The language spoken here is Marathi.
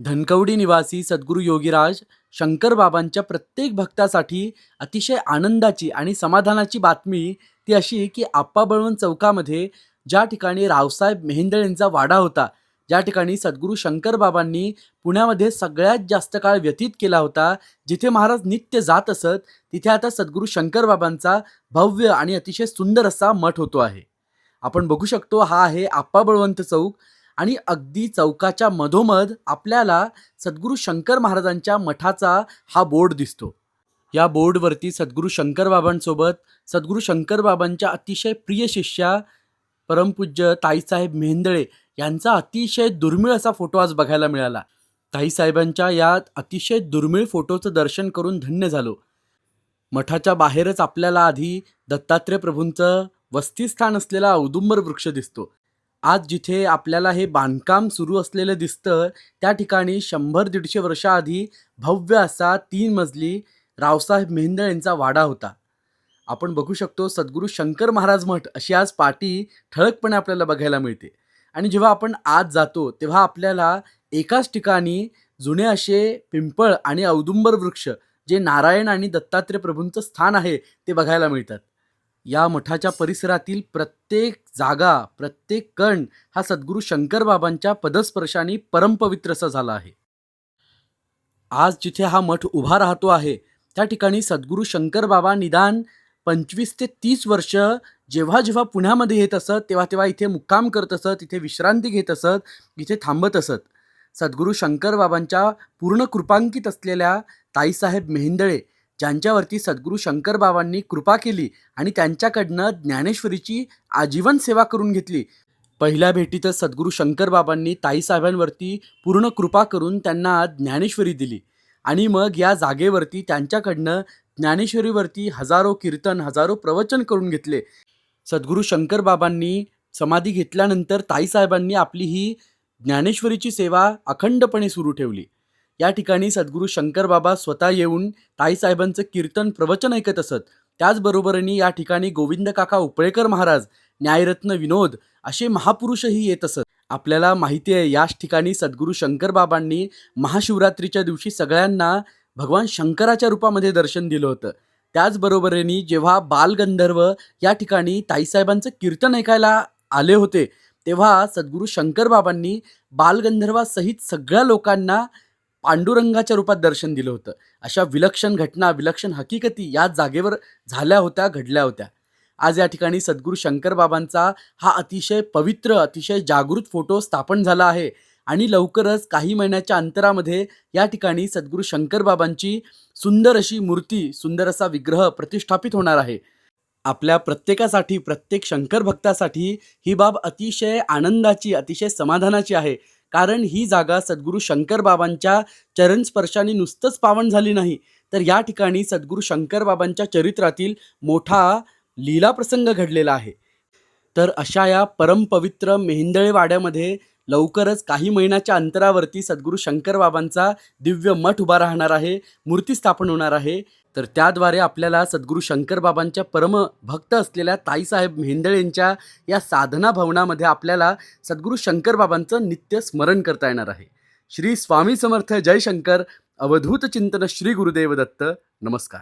धनकवडी निवासी सद्गुरू योगीराज शंकर बाबांच्या प्रत्येक भक्तासाठी अतिशय आनंदाची आणि समाधानाची बातमी ती अशी की आप्पा बळवंत चौकामध्ये ज्या ठिकाणी रावसाहेब मेहेंदळ यांचा वाडा होता ज्या ठिकाणी सद्गुरू शंकर बाबांनी पुण्यामध्ये सगळ्यात जास्त काळ व्यतीत केला होता जिथे महाराज नित्य जात असत तिथे आता सद्गुरू शंकर बाबांचा भव्य आणि अतिशय सुंदर असा मठ होतो आहे. आपण बघू शकतो हा आहे आप्पा बळवंत चौक. आणि अगदी चौकाच्या मधोमध आपल्याला सद्गुरू शंकर महाराजांच्या मठाचा हा बोर्ड दिसतो. या बोर्डवरती सद्गुरू शंकर बाबांसोबत सद्गुरू शंकर बाबांच्या अतिशय प्रिय शिष्या परमपूज्य ताईसाहेब मेहंदळे यांचा अतिशय दुर्मिळ असा फोटो आज बघायला मिळाला. ताईसाहेबांच्या या अतिशय दुर्मिळ फोटोचं दर्शन करून धन्य झालो. मठाच्या बाहेरच आपल्याला आधी दत्तात्रय प्रभूंचं वस्तीस्थान असलेला औदुंबर वृक्ष दिसतो. आज जिथे आपल्याला हे बांधकाम सुरू असलेलं दिसतं त्या ठिकाणी शंभर दीडशे वर्षाआधी भव्य असा तीन मजली रावसाहेब मेहेंदळ यांचा वाडा होता. आपण बघू शकतो सद्गुरू शंकर महाराज मठ अशी आज पाटी ठळकपणे आपल्याला बघायला मिळते. आणि जेव्हा आपण आज जातो तेव्हा आपल्याला एकाच ठिकाणी जुने असे पिंपळ आणि औदुंबर वृक्ष जे नारायण आणि दत्तात्रय प्रभूंचं स्थान आहे ते बघायला मिळतात. या मठाच्या परिसरातील प्रत्येक जागा प्रत्येक कण हा सद्गुरू शंकर बाबांच्या पदस्पर्शाने परमपवित्र असा झाला आहे. आज जिथे हा मठ उभा राहतो आहे त्या ठिकाणी सद्गुरू शंकर बाबा निदान पंचवीस ते तीस वर्ष जेव्हा जेव्हा पुण्यामध्ये येत असत तेव्हा तेव्हा इथे मुक्काम करत असत इथे विश्रांती घेत असत इथे थांबत असत. सद्गुरू शंकर बाबांच्या पूर्ण कृपांकित असलेल्या ताईसाहेब मेहेंदळे ज्यांच्यावरती सद्गुरू शंकर बाबांनी कृपा केली आणि त्यांच्याकडनं ज्ञानेश्वरीची आजीवन सेवा करून घेतली. पहिल्या भेटीतच सद्गुरू शंकर बाबांनी ताईसाहेबांवरती पूर्ण कृपा करून त्यांना ज्ञानेश्वरी दिली. आणि मग या जागेवरती त्यांच्याकडनं ज्ञानेश्वरीवरती हजारो कीर्तन हजारो प्रवचन करून घेतले. सद्गुरू शंकर बाबांनी समाधी घेतल्यानंतर ताईसाहेबांनी आपली ही ज्ञानेश्वरीची सेवा अखंडपणे सुरू ठेवली. या ठिकाणी सद्गुरू शंकर बाबा स्वतः येऊन ताईसाहेबांचं कीर्तन प्रवचन ऐकत असत. त्याचबरोबरीने या ठिकाणी गोविंद काका उपळेकर महाराज न्यायरत्न विनोद असे महापुरुषही येत असत. आपल्याला माहिती आहे याच ठिकाणी सद्गुरू शंकर बाबांनी महाशिवरात्रीच्या दिवशी सगळ्यांना भगवान शंकराच्या रूपामध्ये दर्शन दिलं होतं. त्याचबरोबरीने जेव्हा बालगंधर्व या ठिकाणी ताईसाहेबांचं कीर्तन ऐकायला आले होते तेव्हा सद्गुरू शंकर बाबांनी बालगंधर्वासहित सगळ्या लोकांना पांडुरंगाच्या रूपात दर्शन दिलं होतं. अशा विलक्षण घटना विलक्षण हकीकती या जागेवर झाल्या होत्या घडल्या होत्या. आज या ठिकाणी सद्गुरू शंकरबाबांचा हा अतिशय पवित्र अतिशय जागृत फोटो स्थापन झाला आहे आणि लवकरच काही महिन्याच्या अंतरामध्ये या ठिकाणी सद्गुरू शंकरबाबांची सुंदर अशी मूर्ती सुंदर असा विग्रह प्रतिष्ठापित होणार आहे. आपल्या प्रत्येकासाठी प्रत्येक शंकर भक्तासाठी ही बाब अतिशय आनंदाची अतिशय समाधानाची आहे. कारण ही जागा सद्गुरू शंकर बाबांच्या चरणस्पर्शाने नुसतंच पावन झाली नाही. तर या ठिकाणी सद्गुरू शंकर बाबांच्या चरित्रातील मोठा लीला प्रसंग घडलेला आहे. तर अशा या परमपवित्र मेहेंदळे वाड्यामध्ये लवकरच काही महिन्याच्या अंतरावरती सद्गुरू शंकर बाबांचा दिव्य मठ उभा राहणार आहे. मूर्ती स्थापन होणार आहे. तर त्याद्वारे आपल्याला सद्गुरू शंकरबाबांच्या परमभक्त परम भक्त असलेल्या ताईसाहेब मेहेंदळे यांच्या या साधना भवनामध्ये आपल्याला सद्गुरू शंकरबाबांचं नित्य स्मरण करता येणार आहे. श्री स्वामी समर्थ जयशंकर अवधूत चिंतन श्री गुरुदेव दत्त. नमस्कार.